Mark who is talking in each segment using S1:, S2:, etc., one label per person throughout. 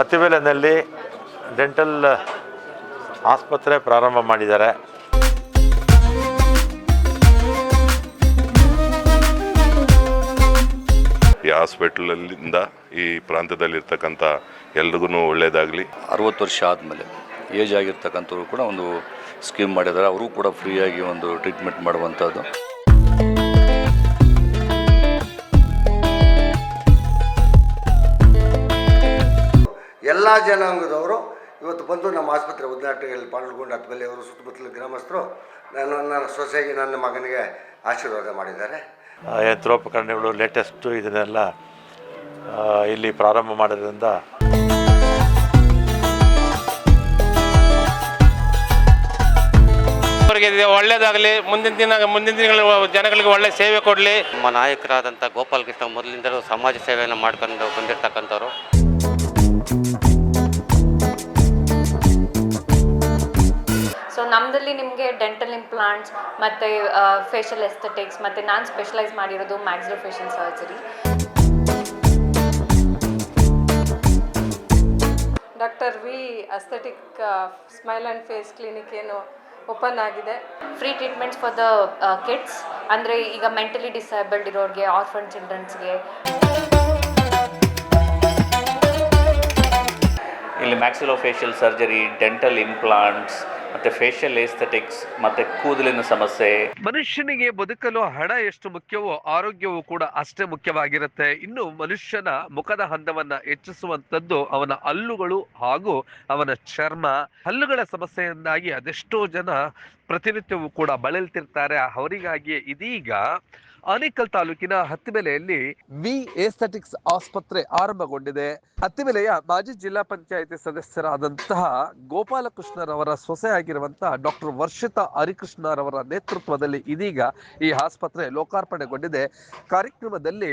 S1: ಅತಿಬೆಲೆನಲ್ಲಿ dental ಆಸ್ಪತ್ರೆ ಪ್ರಾರಂಭ ಮಾಡಿದ್ದಾರೆ.
S2: ಈ ಹಾಸ್ಪಿಟ್ಲಲ್ಲಿಂದ ಈ ಪ್ರಾಂತ್ಯದಲ್ಲಿರ್ತಕ್ಕಂಥ ಎಲ್ರಿಗೂ ಒಳ್ಳೆಯದಾಗಲಿ.
S3: ಅರವತ್ತು ವರ್ಷ ಆದಮೇಲೆ ಏಜ್ ಆಗಿರ್ತಕ್ಕಂಥವ್ರು ಕೂಡ ಒಂದು ಸ್ಕೀಮ್ ಮಾಡಿದ್ದಾರೆ. ಅವರು ಕೂಡ ಫ್ರೀಯಾಗಿ ಒಂದು ಟ್ರೀಟ್ಮೆಂಟ್ ಮಾಡುವಂಥದ್ದು.
S4: ಎಲ್ಲ ಜನಾಂಗದವರು ಇವತ್ತು ಬಂದು ನಮ್ಮ ಆಸ್ಪತ್ರೆ ಉದ್ಘಾಟನೆಯಲ್ಲಿ ಪಾಲ್ಗೊಂಡು ಅದಮೇಲೆ ಅವರು ಸುತ್ತಮುತ್ತಲ ಗ್ರಾಮಸ್ಥರು ನಾನು ನನ್ನ ಸೊಸೆಗೆ ನನ್ನ ಮಗನಿಗೆ ಆಶೀರ್ವಾದ ಮಾಡಿದ್ದಾರೆ.
S1: ಯಂತ್ರೋಪಕರಣಗಳು ಲೇಟೆಸ್ಟು ಇದನ್ನೆಲ್ಲ ಇಲ್ಲಿ ಪ್ರಾರಂಭ ಮಾಡೋದ್ರಿಂದ
S5: ಅವರಿಗೆ ಇದು ಒಳ್ಳೇದಾಗಲಿ ಮುಂದಿನ ದಿನ ಮುಂದಿನ ದಿನಗಳ ಜನಗಳಿಗೆ ಒಳ್ಳೆ ಸೇವೆ ಕೊಡಲಿ.
S6: ನಮ್ಮ ನಾಯಕರಾದಂಥ ಗೋಪಾಲ್ ಕೃಷ್ಣ ಮೊದಲಿಂದಲೂ ಸಮಾಜ ಸೇವೆಯನ್ನು ಮಾಡ್ಕೊಂಡು ಬಂದಿರತಕ್ಕಂಥವ್ರು.
S7: ನಮ್ಮದಲ್ಲಿ ನಿಮಗೆ ಡೆಂಟಲ್ ಇಂಪ್ಲಾಂಟ್ಸ್ ಮತ್ತು ಫೇಶಿಯಲ್ ಎಸ್ಥೆಟಿಕ್ಸ್ ಮತ್ತು ನಾನು ಸ್ಪೆಷಲೈಸ್ ಮಾಡಿರೋದು maxillofacial surgery
S8: doctor V aesthetic smile and face clinic ಏನು ಓಪನ್ ಆಗಿದೆ.
S7: Free treatments for the kids ಅಂದರೆ ಈಗ ಮೆಂಟಲಿ ಡಿಸೇಬಲ್ಡ್ ಇರೋರಿಗೆ ಆರ್ಫನ್ ಚಿಲ್ಡ್ರನ್ಸ್ಗೆ
S9: ಇಲ್ಲಿ maxillo facial surgery dental implants ಮತ್ತು ಫೇಶಿಯಲ್ ಏಸ್ಥೆಟಿಕ್ಸ್ ಮತ್ತೆ ಕೂದಲಿನ ಸಮಸ್ಯೆ.
S10: ಮನುಷ್ಯನಿಗೆ ಬದುಕಲು ಹಣ ಎಷ್ಟು ಮುಖ್ಯವೋ ಆರೋಗ್ಯವೂ ಕೂಡ ಅಷ್ಟೇ ಮುಖ್ಯವಾಗಿರುತ್ತೆ. ಇನ್ನು ಮನುಷ್ಯನ ಮುಖದ ಹಂದವನ್ನ ಹೆಚ್ಚಿಸುವಂತದ್ದು ಅವನ ಹಲ್ಲುಗಳು ಹಾಗೂ ಅವನ ಚರ್ಮ. ಹಲ್ಲುಗಳ ಸಮಸ್ಯೆಯಿಂದಾಗಿ ಅದೆಷ್ಟೋ ಜನ ಪ್ರತಿನಿತ್ಯವೂ ಕೂಡ ಬಳಲ್ತಿರ್ತಾರೆ. ಅವರಿಗಾಗಿಯೇ ಇದೀಗ ಆನೇಕಲ್ ತಾಲೂಕಿನ ಹತ್ತಿಬೆಲೆಯಲ್ಲಿ ವಿ ಏಸ್ಥೆಟಿಕ್ಸ್ ಆಸ್ಪತ್ರೆ ಆರಂಭಗೊಂಡಿದೆ. ಹತ್ತಿಬೆಲೆಯ ಮಾಜಿ ಜಿಲ್ಲಾ ಪಂಚಾಯಿತಿ ಸದಸ್ಯರಾದಂತಹ ಗೋಪಾಲಕೃಷ್ಣರವರ ಸೊಸೆ ಆಗಿರುವಂತಹ ಡಾಕ್ಟರ್ ವರ್ಷಿತಾ ಹರಿಕೃಷ್ಣರವರ ನೇತೃತ್ವದಲ್ಲಿ ಇದೀಗ ಈ ಆಸ್ಪತ್ರೆ ಲೋಕಾರ್ಪಣೆಗೊಂಡಿದೆ. ಕಾರ್ಯಕ್ರಮದಲ್ಲಿ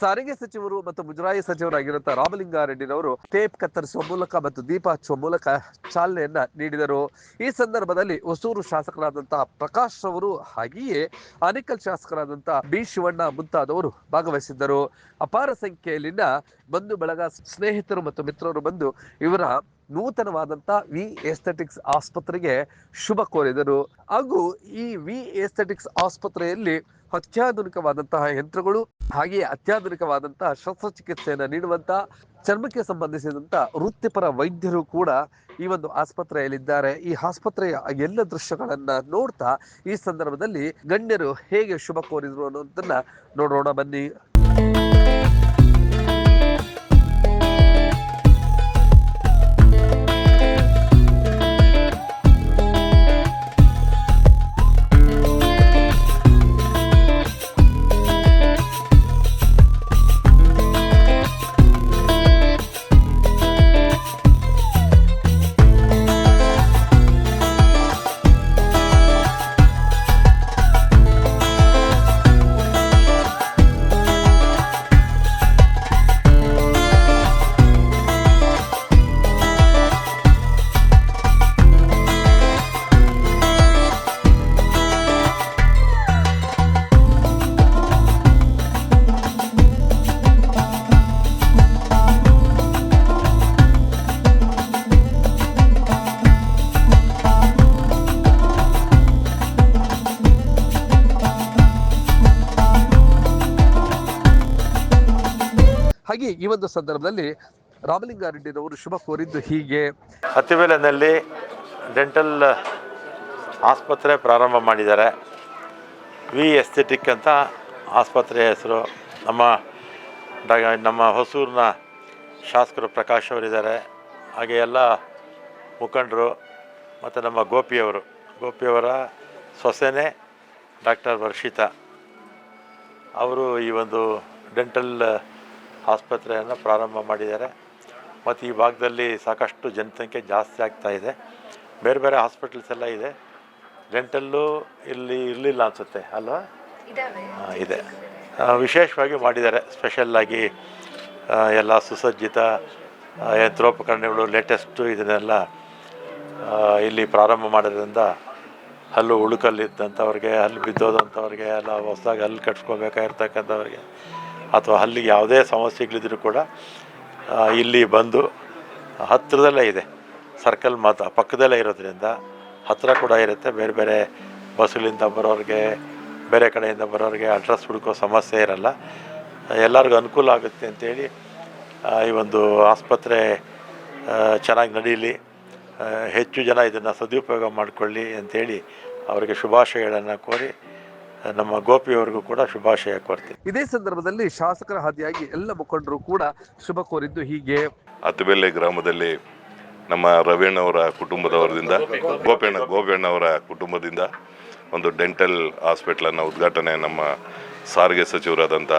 S10: ಸಾರಿಗೆ ಸಚಿವರು ಮತ್ತು ಮುಜರಾಯಿ ಸಚಿವರಾಗಿರುವಂತಹ ರಾಮಲಿಂಗಾರೆಡ್ಡಿರವರು ಟೇಪ್ ಕತ್ತರಿಸುವ ಮೂಲಕ ಮತ್ತು ದೀಪ ಹಚ್ಚುವ ಮೂಲಕ ಚಾಲನೆಯನ್ನ ನೀಡಿದರು. ಈ ಸಂದರ್ಭದಲ್ಲಿ ಹೊಸೂರು ಶಾಸಕರಾದಂತಹ ಪ್ರಕಾಶ್ ಅವರು ಹಾಗೆಯೇ ಅನಿಕಲ್ ಶಾಸಕರಾದಂತಹ ಬಿ ಶಿವಣ್ಣ ಮುಂತಾದವರು ಭಾಗವಹಿಸಿದ್ದರು. ಅಪಾರ ಸಂಖ್ಯೆಯಲ್ಲಿನ ಬಂಧು ಬಳಗ ಸ್ನೇಹಿತರು ಮತ್ತು ಮಿತ್ರರು ಬಂದು ಇವರ ನೂತನವಾದಂತ ವಿ ಎಸ್ಥೆಟಿಕ್ಸ್ ಆಸ್ಪತ್ರೆಗೆ ಶುಭ ಕೋರಿದರು. ಹಾಗೂ ಈ ವಿ ಎಸ್ಥೆಟಿಕ್ಸ್ ಆಸ್ಪತ್ರೆಯಲ್ಲಿ ಅತ್ಯಾಧುನಿಕವಾದಂತಹ ಯಂತ್ರಗಳು ಹಾಗೆಯೇ ಅತ್ಯಾಧುನಿಕವಾದಂತಹ ಶಸ್ತ್ರಚಿಕಿತ್ಸೆಯನ್ನು ನೀಡುವಂತಹ ಚರ್ಮಕ್ಕೆ ಸಂಬಂಧಿಸಿದಂಥ ವೃತ್ತಿಪರ ವೈದ್ಯರು ಕೂಡ ಈ ಒಂದು ಆಸ್ಪತ್ರೆಯಲ್ಲಿದ್ದಾರೆ. ಈ ಆಸ್ಪತ್ರೆಯ ಎಲ್ಲ ದೃಶ್ಯಗಳನ್ನ ನೋಡ್ತಾ ಈ ಸಂದರ್ಭದಲ್ಲಿ ಗಣ್ಯರು ಹೇಗೆ ಶುಭ ಕೋರಿದ್ರು ಅನ್ನೋದನ್ನ ನೋಡೋಣ ಬನ್ನಿ. ಹಾಗೆ ಈ ಒಂದು ಸಂದರ್ಭದಲ್ಲಿ ರಾಮಲಿಂಗಾರೆಡ್ಡಿರವರು ಶುಭ ಕೋರಿದ್ದು ಹೀಗೆ.
S1: ಹತ್ತಿಬೆಲೆನಲ್ಲಿ ಡೆಂಟಲ್ ಆಸ್ಪತ್ರೆ ಪ್ರಾರಂಭ ಮಾಡಿದ್ದಾರೆ. ವಿ ಎಸ್ಥೆಟಿಕ್ ಅಂತ ಆಸ್ಪತ್ರೆಯ ಹೆಸರು. ನಮ್ಮ ನಮ್ಮ ಹೊಸೂರಿನ ಶಾಸಕರು ಪ್ರಕಾಶ್ ಅವರಿದ್ದಾರೆ. ಹಾಗೆ ಎಲ್ಲ ಮುಖಂಡರು ಮತ್ತು ನಮ್ಮ ಗೋಪಿಯವರು ಗೋಪಿಯವರ ಸೊಸೆನೇ ಡಾಕ್ಟರ್ ವರ್ಷಿತಾ. ಅವರು ಈ ಒಂದು ಡೆಂಟಲ್ ಆಸ್ಪತ್ರೆಯನ್ನು ಪ್ರಾರಂಭ ಮಾಡಿದ್ದಾರೆ. ಮತ್ತು ಈ ಭಾಗದಲ್ಲಿ ಸಾಕಷ್ಟು ಜನಸಂಖ್ಯೆ ಜಾಸ್ತಿ ಆಗ್ತಾ ಇದೆ. ಬೇರೆ ಬೇರೆ ಹಾಸ್ಪಿಟಲ್ಸ್ ಎಲ್ಲ ಇದೆ. ಡೆಂಟಲ್ಲು ಇಲ್ಲಿ ಇರಲಿಲ್ಲ ಅನಿಸುತ್ತೆ ಅಲ್ವಾ? ಇದೆ. ವಿಶೇಷವಾಗಿ ಮಾಡಿದ್ದಾರೆ. ಸ್ಪೆಷಲ್ಲಾಗಿ ಎಲ್ಲ ಸುಸಜ್ಜಿತ ಯಂತ್ರೋಪಕರಣಗಳು ಲೇಟೆಸ್ಟು ಇದನ್ನೆಲ್ಲ ಇಲ್ಲಿ ಪ್ರಾರಂಭ ಮಾಡೋದ್ರಿಂದ ಹಲ್ಲು ಉಳುಕಲ್ಲಿದ್ದಂಥವ್ರಿಗೆ ಹಲ್ಲು ಬಿದ್ದೋದಂಥವ್ರಿಗೆ ಎಲ್ಲ ಹೊಸದಾಗಿ ಹಲ್ಲು ಕಟ್ಸ್ಕೋಬೇಕಾಗಿರ್ತಕ್ಕಂಥವ್ರಿಗೆ ಅಥವಾ ಅಲ್ಲಿಗೆ ಯಾವುದೇ ಸಮಸ್ಯೆಗಳಿದ್ರು ಕೂಡ ಇಲ್ಲಿ ಬಂದು ಹತ್ತಿರದಲ್ಲೇ ಇದೆ. ಸರ್ಕಲ್ ಮಾತ್ರ, ಪಕ್ಕದಲ್ಲೇ ಇರೋದ್ರಿಂದ ಹತ್ತಿರ ಕೂಡ ಇರುತ್ತೆ. ಬೇರೆ ಬೇರೆ ಬಸ್ಗಳಿಂದ ಬರೋರಿಗೆ, ಬೇರೆ ಕಡೆಯಿಂದ ಬರೋರಿಗೆ ಅಡ್ರೆಸ್ ಹುಡುಕೋ ಸಮಸ್ಯೆ ಇರಲ್ಲ. ಎಲ್ಲರಿಗೂ ಅನುಕೂಲ ಆಗುತ್ತೆ ಅಂತೇಳಿ ಈ ಒಂದು ಆಸ್ಪತ್ರೆ ಚೆನ್ನಾಗಿ ನಡೀಲಿ. ಹೆಚ್ಚು ಜನ ಇದನ್ನು ಸದುಪಯೋಗ ಮಾಡಿಕೊಳ್ಳಿ ಅಂತೇಳಿ ಅವರಿಗೆ ಶುಭಾಶಯಗಳನ್ನು ಕೋರಿ ನಮ್ಮ ಗೋಪಿಯವರಿಗೂ ಕೂಡ ಶುಭಾಶಯ ಕೋರ್ತೀನಿ.
S10: ಇದೇ ಸಂದರ್ಭದಲ್ಲಿ ಶಾಸಕರ ಹಾದಿಯಾಗಿ ಎಲ್ಲ ಮುಖಂಡರು ಕೂಡ ಶುಭ ಕೋರಿದ್ದು ಹೀಗೆ.
S2: ಅತ್ತಬೆಲೆ ಗ್ರಾಮದಲ್ಲಿ ನಮ್ಮ ರವೀಣ್ಣವರ ಕುಟುಂಬದವರದಿಂದ ಗೋಪಣ್ಣ ಗೋಪಣ್ಣವರ ಕುಟುಂಬದಿಂದ ಒಂದು ಡೆಂಟಲ್ ಹಾಸ್ಪಿಟ್ಲನ್ನು ಉದ್ಘಾಟನೆ ನಮ್ಮ ಸಾರಿಗೆ ಸಚಿವರಾದಂಥ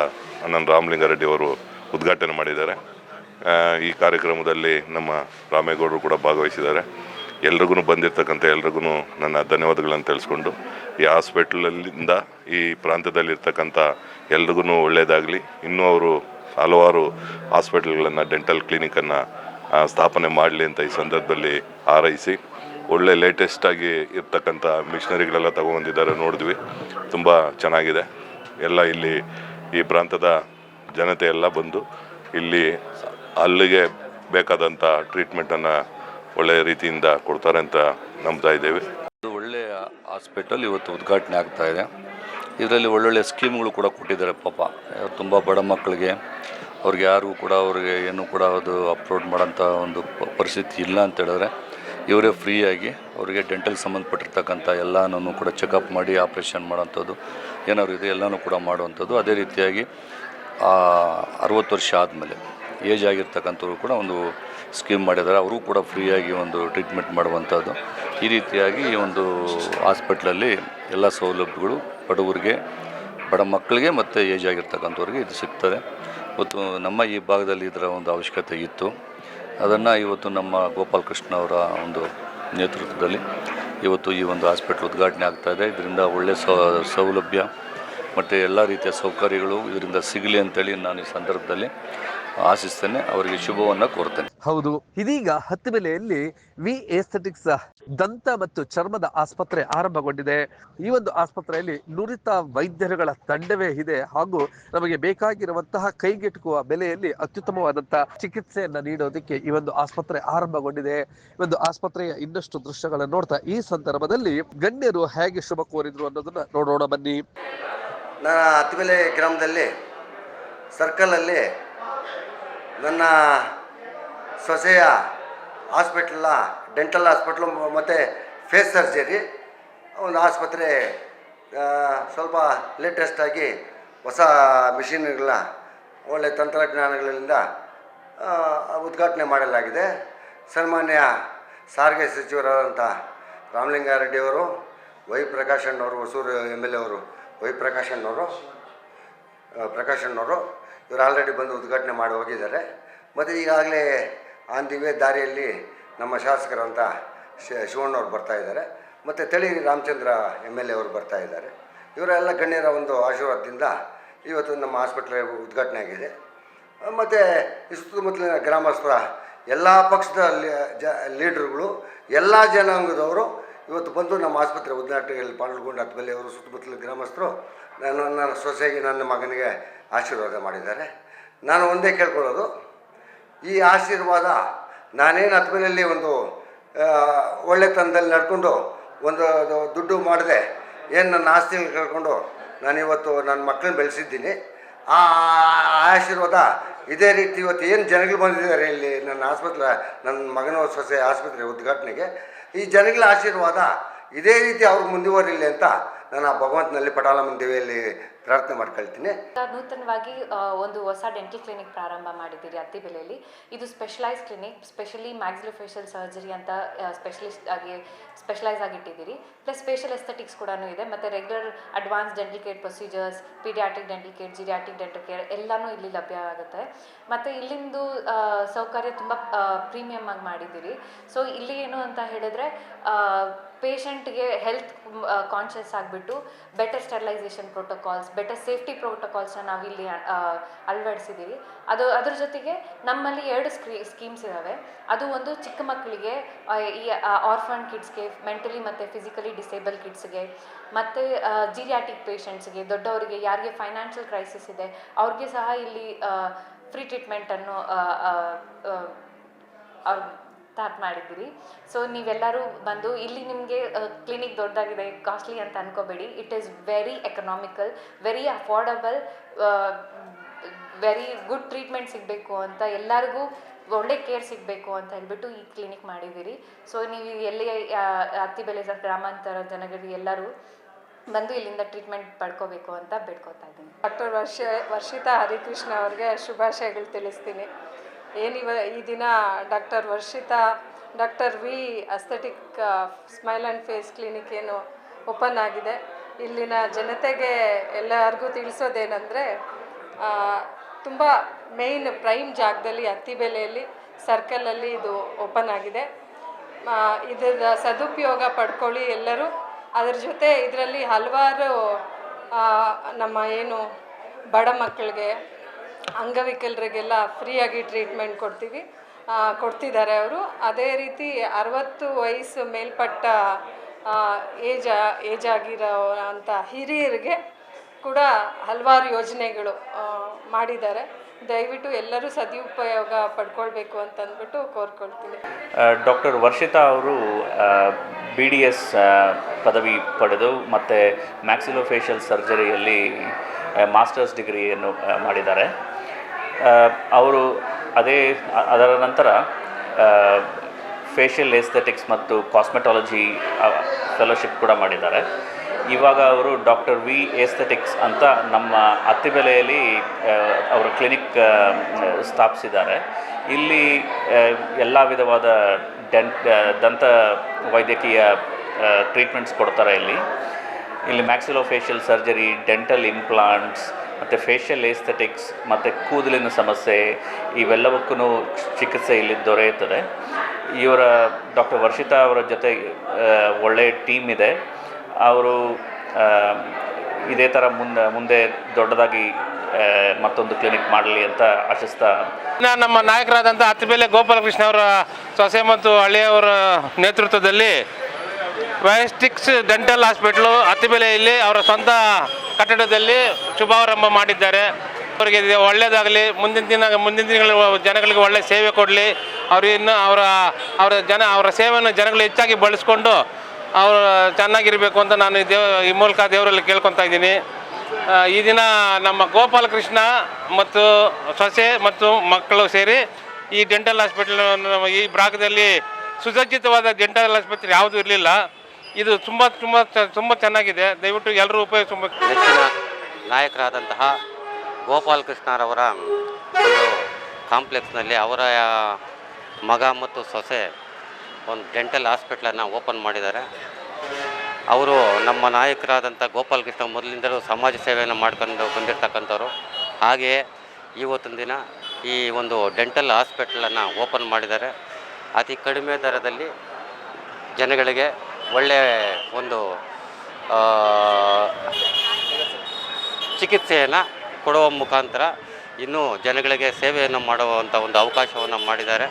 S2: ಅಣ್ಣನ್ ರಾಮಲಿಂಗಾರೆಡ್ಡಿ ಅವರು ಉದ್ಘಾಟನೆ ಮಾಡಿದ್ದಾರೆ. ಈ ಕಾರ್ಯಕ್ರಮದಲ್ಲಿ ನಮ್ಮ ರಾಮೇಗೌಡರು ಕೂಡ ಭಾಗವಹಿಸಿದ್ದಾರೆ. ಎಲ್ರಿಗೂ ಬಂದಿರತಕ್ಕಂಥ ಎಲ್ರಿಗೂ ನನ್ನ ಧನ್ಯವಾದಗಳನ್ನು ತಿಳಿಸ್ಕೊಂಡು ಈ ಹಾಸ್ಪಿಟ್ಲಲ್ಲಿಂದ ಈ ಪ್ರಾಂತ್ಯದಲ್ಲಿರ್ತಕ್ಕಂಥ ಎಲ್ರಿಗೂ ಒಳ್ಳೆಯದಾಗಲಿ. ಇನ್ನೂ ಅವರು ಹಲವಾರು ಹಾಸ್ಪಿಟಲ್ಗಳನ್ನು, ಡೆಂಟಲ್ ಕ್ಲಿನಿಕನ್ನು ಸ್ಥಾಪನೆ ಮಾಡಲಿ ಅಂತ ಈ ಸಂದರ್ಭದಲ್ಲಿ ಹಾರೈಸಿ, ಒಳ್ಳೆ ಲೇಟೆಸ್ಟಾಗಿ ಇರ್ತಕ್ಕಂಥ ಮಿಷನರಿಗಳೆಲ್ಲ ತೊಗೊಬಂದಿದ್ದಾರೆ ನೋಡಿದ್ವಿ. ತುಂಬ ಚೆನ್ನಾಗಿದೆ. ಎಲ್ಲ ಇಲ್ಲಿ ಈ ಪ್ರಾಂತದ ಜನತೆ ಎಲ್ಲ ಬಂದು ಇಲ್ಲಿ ಅಲ್ಲಿಗೆ ಬೇಕಾದಂಥ ಟ್ರೀಟ್ಮೆಂಟನ್ನು ಒಳ್ಳೆಯ ರೀತಿಯಿಂದ ಕೊಡ್ತಾರೆ ಅಂತ ನಂಬ್ತಾ ಇದ್ದೇವೆ.
S3: ಇದು ಒಳ್ಳೆಯ ಹಾಸ್ಪಿಟಲ್ ಇವತ್ತು ಉದ್ಘಾಟನೆ ಆಗ್ತಾ ಇದೆ. ಇದರಲ್ಲಿ ಒಳ್ಳೊಳ್ಳೆ ಸ್ಕೀಮ್ಗಳು ಕೂಡ ಕೊಟ್ಟಿದ್ದಾರೆ ಪಾಪ. ತುಂಬ ಬಡ ಮಕ್ಕಳಿಗೆ, ಅವ್ರಿಗೆ ಯಾರಿಗೂ ಕೂಡ ಅವ್ರಿಗೆ ಏನು ಕೂಡ ಅದು ಅಪ್ಲೋಡ್ ಮಾಡೋಂಥ ಒಂದು ಪರಿಸ್ಥಿತಿ ಇಲ್ಲ ಅಂತ ಹೇಳಿದ್ರೆ, ಇವರೇ ಫ್ರೀಯಾಗಿ ಅವರಿಗೆ ಡೆಂಟಲ್ ಸಂಬಂಧಪಟ್ಟಿರ್ತಕ್ಕಂಥ ಎಲ್ಲನೂ ಕೂಡ ಚೆಕಪ್ ಮಾಡಿ ಆಪ್ರೇಷನ್ ಮಾಡೋಂಥದ್ದು ಏನಾದ್ರು ಇದೆ ಎಲ್ಲನೂ ಕೂಡ ಮಾಡುವಂಥದ್ದು. ಅದೇ ರೀತಿಯಾಗಿ ಅರುವತ್ತು ವರ್ಷ ಆದಮೇಲೆ ಏಜ್ ಆಗಿರ್ತಕ್ಕಂಥವ್ರು ಕೂಡ ಒಂದು ಸ್ಕೀಮ್ ಮಾಡಿದ್ದಾರೆ ಅವರು ಕೂಡ ಫ್ರೀಯಾಗಿ ಒಂದು ಟ್ರೀಟ್ಮೆಂಟ್ ಮಾಡುವಂಥದ್ದು. ಈ ರೀತಿಯಾಗಿ ಈ ಒಂದು ಹಾಸ್ಪಿಟ್ಲಲ್ಲಿ ಎಲ್ಲ ಸೌಲಭ್ಯಗಳು ಬಡವರಿಗೆ, ಬಡ ಮಕ್ಕಳಿಗೆ ಮತ್ತು ಏಜ್ ಆಗಿರ್ತಕ್ಕಂಥವ್ರಿಗೆ ಇದು ಸಿಗ್ತದೆ. ಇವತ್ತು ನಮ್ಮ ಈ ಭಾಗದಲ್ಲಿ ಇದರ ಒಂದು ಅವಶ್ಯಕತೆ ಇತ್ತು. ಅದನ್ನು ಇವತ್ತು ನಮ್ಮ ಗೋಪಾಲ್ ಕೃಷ್ಣ ಅವರ ಒಂದು ನೇತೃತ್ವದಲ್ಲಿ ಇವತ್ತು ಈ ಒಂದು ಹಾಸ್ಪಿಟ್ಲ್ ಉದ್ಘಾಟನೆ ಆಗ್ತಾ ಇದೆ. ಇದರಿಂದ ಒಳ್ಳೆಯ ಸೌಲಭ್ಯ ಮತ್ತು ಎಲ್ಲ ರೀತಿಯ ಸೌಕರ್ಯಗಳು ಇದರಿಂದ ಸಿಗಲಿ ಅಂತೇಳಿ ನಾನು ಈ ಸಂದರ್ಭದಲ್ಲಿ ಆಶಿಸ್ತೇನೆ ಅವರಿಗೆ ಶುಭವನ್ನು ಕೋರ್ತೇನೆ.
S10: ಹೌದು. ಇದೀಗ ಹತ್ತಿಬೆಲೆಯಲ್ಲಿ ವಿ ಎಸ್ಥೆಟಿಕ್ಸ್ ದಂತ ಮತ್ತು ಚರ್ಮದ ಆಸ್ಪತ್ರೆ ಆರಂಭಗೊಂಡಿದೆ. ಈ ಒಂದು ಆಸ್ಪತ್ರೆಯಲ್ಲಿ ನುರಿತ ವೈದ್ಯರುಗಳ ತಂಡವೇ ಇದೆ ಹಾಗೂ ನಮಗೆ ಬೇಕಾಗಿರುವಂತಹ ಕೈಗೆಟುಕುವ ಬೆಲೆಯಲ್ಲಿ ಅತ್ಯುತ್ತಮವಾದಂತಹ ಚಿಕಿತ್ಸೆಯನ್ನ ನೀಡೋದಕ್ಕೆ ಈ ಒಂದು ಆಸ್ಪತ್ರೆ ಆರಂಭಗೊಂಡಿದೆ. ಈ ಒಂದು ಆಸ್ಪತ್ರೆಯ ಇನ್ನಷ್ಟು ದೃಶ್ಯಗಳನ್ನು ನೋಡ್ತಾ ಈ ಸಂದರ್ಭದಲ್ಲಿ ಗಣ್ಯರು ಹೇಗೆ ಶುಭ ಕೋರಿದ್ರು ಅನ್ನೋದನ್ನ ನೋಡೋಣ ಬನ್ನಿ.
S4: ನಾನು ಹತ್ತಿಬೆಲೆ ಗ್ರಾಮದಲ್ಲಿ ಸರ್ಕಲಲ್ಲಿ ನನ್ನ ಸೊಸೆಯ ಹಾಸ್ಪಿಟ್ಲ ಡೆಂಟಲ್ ಹಾಸ್ಪಿಟ್ಲು ಮತ್ತು ಫೇಸ್ ಸರ್ಜರಿ. ಒಂದು ಆಸ್ಪತ್ರೆ ಸ್ವಲ್ಪ ಲೇಟೆಸ್ಟಾಗಿ ಹೊಸ ಮಿಷಿನ್ಗಳ ಒಳ್ಳೆ ತಂತ್ರಜ್ಞಾನಗಳಿಂದ ಉದ್ಘಾಟನೆ ಮಾಡಲಾಗಿದೆ. ಸನ್ಮಾನ್ಯ ಸಾರಿಗೆ ಸಚಿವರಾದಂಥ ರಾಮಲಿಂಗಾರೆಡ್ಡಿಯವರು ವೈ ಪ್ರಕಾಶಣ್ಣವರು ಹೊಸೂರು ಎಂ ಎಲ್ ಎ ಅವರು ವೈ ಪ್ರಕಾಶಣ್ಣವರು ಪ್ರಕಾಶಣ್ಣವರು ಇವರು ಆಲ್ರೆಡಿ ಬಂದು ಉದ್ಘಾಟನೆ ಮಾಡಿ ಹೋಗಿದ್ದಾರೆ. ಮತ್ತು ಈಗಾಗಲೇ ಆನ್ ದಿ ವೇ ದಾರಿಯಲ್ಲಿ ನಮ್ಮ ಶಾಸಕರಂತ ಶಿವಣ್ಣವ್ರು ಬರ್ತಾ ಇದ್ದಾರೆ. ಮತ್ತು ತಳಿ ರಾಮಚಂದ್ರ ಎಂ ಎಲ್ ಎ ಅವರು ಬರ್ತಾ ಇದ್ದಾರೆ. ಇವರೆಲ್ಲ ಗಣ್ಯರ ಒಂದು ಆಶೀರ್ವಾದದಿಂದ ಇವತ್ತು ನಮ್ಮ ಆಸ್ಪತ್ರೆ ಉದ್ಘಾಟನೆ ಆಗಿದೆ. ಮತ್ತು ಸುತ್ತಮುತ್ತಲಿನ ಗ್ರಾಮಸ್ಥರ ಎಲ್ಲ ಪಕ್ಷದ ಲೀಡ್ರುಗಳು ಎಲ್ಲ ಜನಾಂಗದವರು ಇವತ್ತು ಬಂದು ನಮ್ಮ ಆಸ್ಪತ್ರೆ ಉದ್ಘಾಟನೆಯಲ್ಲಿ ಪಾಲ್ಗೊಂಡು ಹತ್ತಬಲ್ಲಿ ಅವರು ಸುತ್ತಮುತ್ತಲಿನ ಗ್ರಾಮಸ್ಥರು ನಾನು ನನ್ನ ಸೊಸೆಗೆ ನನ್ನ ಮಗನಿಗೆ ಆಶೀರ್ವಾದ ಮಾಡಿದ್ದಾರೆ. ನಾನು ಒಂದೇ ಕೇಳ್ಕೊಳ್ಳೋದು, ಈ ಆಶೀರ್ವಾದ ನಾನೇನು ಹತ್ತಬಲ್ಲಿ ಒಂದು ಒಳ್ಳೆತನದಲ್ಲಿ ನಡ್ಕೊಂಡು ಒಂದು ದುಡ್ಡು ಮಾಡಿದೆ, ಏನು ನನ್ನ ಕೇಳ್ಕೊಂಡು ನಾನು ಇವತ್ತು ನನ್ನ ಮಕ್ಕಳನ್ನ ಬೆಳೆಸಿದ್ದೀನಿ. ಆ ಆಶೀರ್ವಾದ ಇದೇ ರೀತಿ ಇವತ್ತು ಏನು ಜನಗಳು ಬಂದಿದ್ದಾರೆ ಇಲ್ಲಿ ನನ್ನ ಆಸ್ಪತ್ರೆ, ನನ್ನ ಮಗನ ಸೊಸೆ ಆಸ್ಪತ್ರೆ ಉದ್ಘಾಟನೆಗೆ ಈ ಜನಗಳ ಆಶೀರ್ವಾದ ಇದೇ ರೀತಿ ಅವ್ರಿಗೆ ಮುಂದುವರಿಲಿ ಅಂತ ನಾನು ಆ ಭಗವಂತನಲ್ಲಿ ಪಟಾಲಮ್ಮನ ದೇವಿಯಲ್ಲಿ ಪ್ರಾರ್ಥನೆ ಮಾಡ್ಕೊಳ್ತೀನಿ.
S7: ನೂತನವಾಗಿ ಒಂದು ಹೊಸ ಡೆಂಟಲ್ ಕ್ಲಿನಿಕ್ ಪ್ರಾರಂಭ ಮಾಡಿದ್ದೀರಿ ಅತ್ತಿಬೆಲೆಯಲ್ಲಿ ಇದು specialise clinic specially maxillofacial surgery ಅಂತ ಸ್ಪೆಷಲಿಸ್ಟ್ ಆಗಿ ಸ್ಪೆಷಲೈಸ್ ಆಗಿಟ್ಟಿದ್ದೀರಿ ಪ್ಲಸ್ ಸ್ಪೆಷಲ್ ಎಸ್ಥೆಟಿಕ್ಸ್ ಕೂಡ ಇದೆ. ಮತ್ತು regular advance dental care procedures paediatric dental care geriatric dental care ಎಲ್ಲನೂ ಇಲ್ಲಿ ಲಭ್ಯ ಆಗುತ್ತೆ. ಮತ್ತು ಇಲ್ಲಿಂದು ಸೌಕರ್ಯ ತುಂಬ ಪ್ರೀಮಿಯಮ್ ಆಗಿ ಮಾಡಿದ್ದೀರಿ. ಸೊ ಇಲ್ಲಿ ಏನು ಅಂತ ಹೇಳಿದ್ರೆ ಪೇಷಂಟ್ಗೆ ಹೆಲ್ತ್ ಕಾನ್ಷಿಯಸ್ ಆಗಿಬಿಟ್ಟು better sterilisation protocols better safety ಪ್ರೋಟೋಕಾಲ್ಸ್ನ ನಾವಿಲ್ಲಿ ಅಳವಡಿಸಿದ್ದೀವಿ ಅದು, ಅದ್ರ ಜೊತೆಗೆ ನಮ್ಮಲ್ಲಿ ಎರಡು ಸ್ಕ್ರೀ ಸ್ಕೀಮ್ಸ್ ಇದ್ದಾವೆ ಅದು ಒಂದು ಚಿಕ್ಕ ಮಕ್ಕಳಿಗೆ ಈ ಆರ್ಫನ್ ಕಿಡ್ಸ್ಗೆ ಮೆಂಟಲಿ ಮತ್ತು ಫಿಸಿಕಲಿ ಡಿಸೇಬಲ್ ಕಿಡ್ಸ್ಗೆ ಮತ್ತು ಜಿರಿಯಾಟಿಕ್ ಪೇಷಂಟ್ಸ್ಗೆ ದೊಡ್ಡವರಿಗೆ ಯಾರಿಗೆ ಫೈನಾನ್ಷಿಯಲ್ ಕ್ರೈಸಿಸ್ ಇದೆ, ಅವ್ರಿಗೆ ಸಹ ಇಲ್ಲಿ ಫ್ರೀ ಟ್ರೀಟ್ಮೆಂಟನ್ನು ಸ್ಟಾರ್ಟ್ ಮಾಡಿದ್ದೀರಿ. ಸೊ ನೀವೆಲ್ಲರೂ ಬಂದು ಇಲ್ಲಿ ನಿಮಗೆ ಕ್ಲಿನಿಕ್ ದೊಡ್ಡದಾಗಿದೆ ಕಾಸ್ಟ್ಲಿ ಅಂತ ಅನ್ಕೋಬೇಡಿ. It is very economical very affordable very good treatment ಸಿಗಬೇಕು ಅಂತ ಎಲ್ಲರಿಗೂ ಒಳ್ಳೆ ಕೇರ್ ಸಿಗಬೇಕು ಅಂತ ಹೇಳ್ಬಿಟ್ಟು ಈ ಕ್ಲಿನಿಕ್ ಮಾಡಿದ್ದೀರಿ. ಸೊ ನೀವು ಎಲ್ಲಿ ಅತ್ತಿಬೆಲೆ ಗ್ರಾಮಾಂತರ ಜನಗಳಿಗೆ ಎಲ್ಲರೂ ಬಂದು ಇಲ್ಲಿಂದ ಟ್ರೀಟ್ಮೆಂಟ್ ಪಡ್ಕೋಬೇಕು ಅಂತ ಬೇಡ್ಕೋತಾ ಇದ್ದೀನಿ.
S8: ಡಾಕ್ಟರ್ ವರ್ಷ, ವರ್ಷಿತಾ ಹರಿಕೃಷ್ಣ ಅವ್ರಿಗೆ ಶುಭಾಶಯಗಳು ತಿಳಿಸ್ತೀನಿ. ಏನಿವ ಈ ದಿನ doctor Varshitha, doctor V aesthetic smile and face clinic ಏನು ಓಪನ್ ಆಗಿದೆ. ಇಲ್ಲಿನ ಜನತೆಗೆ ಎಲ್ಲರಿಗೂ ತಿಳಿಸೋದೇನೆಂದರೆ ತುಂಬ ಮೇಯ್ನ್ ಪ್ರೈಮ್ ಜಾಗದಲ್ಲಿ ಅತ್ತಿಬೆಲೆಯಲ್ಲಿ ಸರ್ಕಲಲ್ಲಿ ಇದು ಓಪನ್ ಆಗಿದೆ. ಇದರ ಸದುಪಯೋಗ ಪಡ್ಕೊಳ್ಳಿ ಎಲ್ಲರೂ. ಅದ್ರ ಜೊತೆ ಇದರಲ್ಲಿ ಹಲವಾರು ನಮ್ಮ ಏನು ಬಡ ಮಕ್ಕಳಿಗೆ ಅಂಗವಿಕಲರಿಗೆಲ್ಲ ಫ್ರೀಯಾಗಿ ಟ್ರೀಟ್ಮೆಂಟ್ ಕೊಡ್ತೀವಿ. ಕೊಡ್ತಿದ್ದಾರೆ ಅವರು. ಅದೇ ರೀತಿ ಅರವತ್ತು ವಯಸ್ಸು ಮೇಲ್ಪಟ್ಟ ಏಜ್ ಏಜ್ ಆಗಿರೋ ಅಂಥ ಹಿರಿಯರಿಗೆ ಕೂಡ ಹಲವಾರು ಯೋಜನೆಗಳು ಮಾಡಿದ್ದಾರೆ. ದಯವಿಟ್ಟು ಎಲ್ಲರೂ ಸದುಪಯೋಗ ಪಡ್ಕೊಳ್ಬೇಕು ಅಂತ ಅಂದ್ಬಿಟ್ಟು ಕೋರ್ಕೊಳ್ತೀನಿ
S9: ಡಾಕ್ಟರ್ ವರ್ಷಿತಾ ಅವರು ಬಿ ಡಿ ಎಸ್ ಪದವಿ ಪಡೆದು ಮತ್ತು ಮ್ಯಾಕ್ಸಿಲೋಫೇಶಿಯಲ್ ಸರ್ಜರಿಯಲ್ಲಿ ಮಾಸ್ಟರ್ಸ್ ಡಿಗ್ರಿಯನ್ನು ಮಾಡಿದ್ದಾರೆ. ಅವರು ಅದೇ ಅದರ ನಂತರ ಫೇಶಿಯಲ್ ಎಸ್ಥೆಟಿಕ್ಸ್ ಮತ್ತು ಕಾಸ್ಮೆಟಾಲಜಿ ಫೆಲೋಶಿಪ್ ಕೂಡ ಮಾಡಿದ್ದಾರೆ. ಇವಾಗ ಅವರು ಡಾಕ್ಟರ್ ವಿ ಎಸ್ಥೆಟಿಕ್ಸ್ ಅಂತ ನಮ್ಮ ಅತ್ತಿಬೆಲೆಯಲ್ಲಿ ಅವರ ಕ್ಲಿನಿಕ್ ಸ್ಥಾಪಿಸಿದ್ದಾರೆ. ಇಲ್ಲಿ ಎಲ್ಲ ವಿಧವಾದ ಡೆಂಟ್ ದಂತ ವೈದ್ಯಕೀಯ ಟ್ರೀಟ್ಮೆಂಟ್ಸ್ ಕೊಡ್ತಾರೆ ಇಲ್ಲಿ. ಇಲ್ಲಿ ಮ್ಯಾಕ್ಸಿಲೋಫೇಶಿಯಲ್ ಸರ್ಜರಿ ಡೆಂಟಲ್ ಇಂಪ್ಲಾಂಟ್ಸ್ ಮತ್ತು ಫೇಶಿಯಲ್ ಏಸ್ಥೆಟಿಕ್ಸ್ ಮತ್ತು ಕೂದಲಿನ ಸಮಸ್ಯೆ ಇವೆಲ್ಲವಕ್ಕೂ ಚಿಕಿತ್ಸೆ ಇಲ್ಲಿ ದೊರೆಯುತ್ತದೆ. ಇವರ ಡಾಕ್ಟರ್ ವರ್ಷಿತಾ ಅವರ ಜೊತೆ ಒಳ್ಳೆಯ ಟೀಮ್ ಇದೆ. ಅವರು ಇದೇ ಥರ ಮುಂದೆ ಮುಂದೆ ದೊಡ್ಡದಾಗಿ ಮತ್ತೊಂದು ಕ್ಲಿನಿಕ್ ಮಾಡಲಿ ಅಂತ ಆಶಿಸ್ತಾ
S5: ನಮ್ಮ ನಾಯಕರಾದಂಥ ಅತ್ತಿಬೆಲೆ ಗೋಪಾಲಕೃಷ್ಣ ಅವರ ಸೊಸೆ ಮತ್ತು ಹಳ್ಳಿಯವರ ನೇತೃತ್ವದಲ್ಲಿ ವಯಸ್ಟಿಕ್ಸ್ ಡೆಂಟಲ್ ಹಾಸ್ಪಿಟ್ಲು ಅತ್ತಿಬೆಲೆಯಲ್ಲಿ ಅವರ ಸ್ವಂತ ಕಟ್ಟಡದಲ್ಲಿ ಶುಭಾರಂಭ ಮಾಡಿದ್ದಾರೆ. ಅವರಿಗೆ ಒಳ್ಳೆಯದಾಗಲಿ ಮುಂದಿನ ದಿನ, ಮುಂದಿನ ದಿನಗಳ ಜನಗಳಿಗೆ ಒಳ್ಳೆಯ ಸೇವೆ ಕೊಡಲಿ. ಅವರು ಇನ್ನು ಅವರ ಅವರ ಜನ, ಅವರ ಸೇವೆಯನ್ನು ಜನಗಳು ಹೆಚ್ಚಾಗಿ ಬಳಸ್ಕೊಂಡು ಅವರು ಚೆನ್ನಾಗಿರಬೇಕು ಅಂತ ನಾನು ದೇವ, ಈ ಮೂಲಕ ದೇವರಲ್ಲಿ ಕೇಳ್ಕೊತಾ ಇದ್ದೀನಿ. ಈ ದಿನ ನಮ್ಮ ಗೋಪಾಲಕೃಷ್ಣ ಮತ್ತು ಸೊಸೆ ಮತ್ತು ಮಕ್ಕಳು ಸೇರಿ ಈ ಡೆಂಟಲ್ ಹಾಸ್ಪಿಟಲ್ ಈ ಭಾಗದಲ್ಲಿ ಸುಸಜ್ಜಿತವಾದ ಡೆಂಟಲ್ ಆಸ್ಪತ್ರೆ ಯಾವುದೂ ಇರಲಿಲ್ಲ. ಇದು ತುಂಬ ತುಂಬ ತುಂಬ ಚೆನ್ನಾಗಿದೆ. ದಯವಿಟ್ಟು ಎಲ್ಲರೂ ಉಪಯೋಗಿಸಬೇಕು
S6: ನೆಚ್ಚಿನ ನಾಯಕರಾದಂತಹ ಗೋಪಾಲ್ ಕೃಷ್ಣರವರ ಕಾಂಪ್ಲೆಕ್ಸ್ನಲ್ಲಿ ಅವರ ಮಗ ಮತ್ತು ಸೊಸೆ ಒಂದು ಡೆಂಟಲ್ ಹಾಸ್ಪಿಟ್ಲನ್ನು ಓಪನ್ ಮಾಡಿದ್ದಾರೆ. ಅವರು ನಮ್ಮ ನಾಯಕರಾದಂಥ ಗೋಪಾಲ್ ಕೃಷ್ಣ ಮೊದಲಿಂದಲೂ ಸಮಾಜ ಸೇವೆಯನ್ನು ಮಾಡ್ಕೊಂಡು ಬಂದಿರತಕ್ಕಂಥವ್ರು. ಹಾಗೆಯೇ ಇವತ್ತಿನ ದಿನ ಈ ಒಂದು ಡೆಂಟಲ್ ಹಾಸ್ಪಿಟ್ಲನ್ನು ಓಪನ್ ಮಾಡಿದ್ದಾರೆ. ಅತಿ ಕಡಿಮೆ ದರದಲ್ಲಿ ಜನಗಳಿಗೆ ಒಳ್ಳೆಯ ಒಂದು ಚಿಕಿತ್ಸೆಯನ್ನು ಕೊಡುವ ಮುಖಾಂತರ ಇನ್ನೂ ಜನಗಳಿಗೆ ಸೇವೆಯನ್ನು ಮಾಡುವಂಥ ಒಂದು ಅವಕಾಶವನ್ನು ಮಾಡಿದ್ದಾರೆ.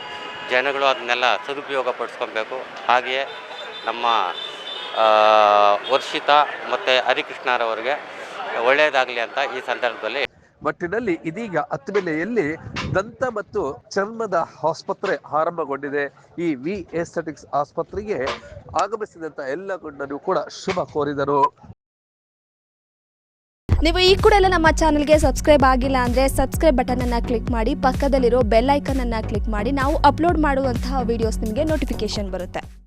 S6: ಜನಗಳು ಅದನ್ನೆಲ್ಲ ಸದುಪಯೋಗ ಪಡಿಸ್ಕೊಬೇಕು ಹಾಗೆಯೇ ನಮ್ಮ ವರ್ಷಿತಾ ಮತ್ತು ಹರಿಕೃಷ್ಣರವರಿಗೆ ಒಳ್ಳೆಯದಾಗಲಿ ಅಂತ ಈ ಸಂದರ್ಭದಲ್ಲಿ.
S10: ಒಟ್ಟಿನಲ್ಲಿ ಇದೀಗ ಅತ್ತಿಬೆಲೆಯಲ್ಲಿ ದಂತ ಮತ್ತು ಚರ್ಮದ ಆಸ್ಪತ್ರೆ ಆರಂಭಗೊಂಡಿದೆ. ಈ ವಿ ಎಸ್ಥೆಟಿಕ್ಸ್ ಆಸ್ಪತ್ರೆಗೆ ಆಗಮಿಸಿದಂತ ಎಲ್ಲ ಗಣ್ಯರು ಕೂಡ ಶುಭ ಕೋರಿದರು.
S11: ನೀವು ಈ ಕೂಡ ಎಲ್ಲ ನಮ್ಮ ಚಾನಲ್ಗೆ ಸಬ್ಸ್ಕ್ರೈಬ್ ಆಗಿಲ್ಲ ಅಂದರೆ ಸಬ್ಸ್ಕ್ರೈಬ್ ಬಟನನ್ನು ಕ್ಲಿಕ್ ಮಾಡಿ, ಪಕ್ಕದಲ್ಲಿರೋ ಬೆಲ್ ಐಕನನ್ನು ಕ್ಲಿಕ್ ಮಾಡಿ, ನಾವು ಅಪ್ಲೋಡ್ ಮಾಡುವಂತಹ ವೀಡಿಯೋಸ್ ನಿಮಗೆ ನೋಟಿಫಿಕೇಶನ್ ಬರುತ್ತೆ.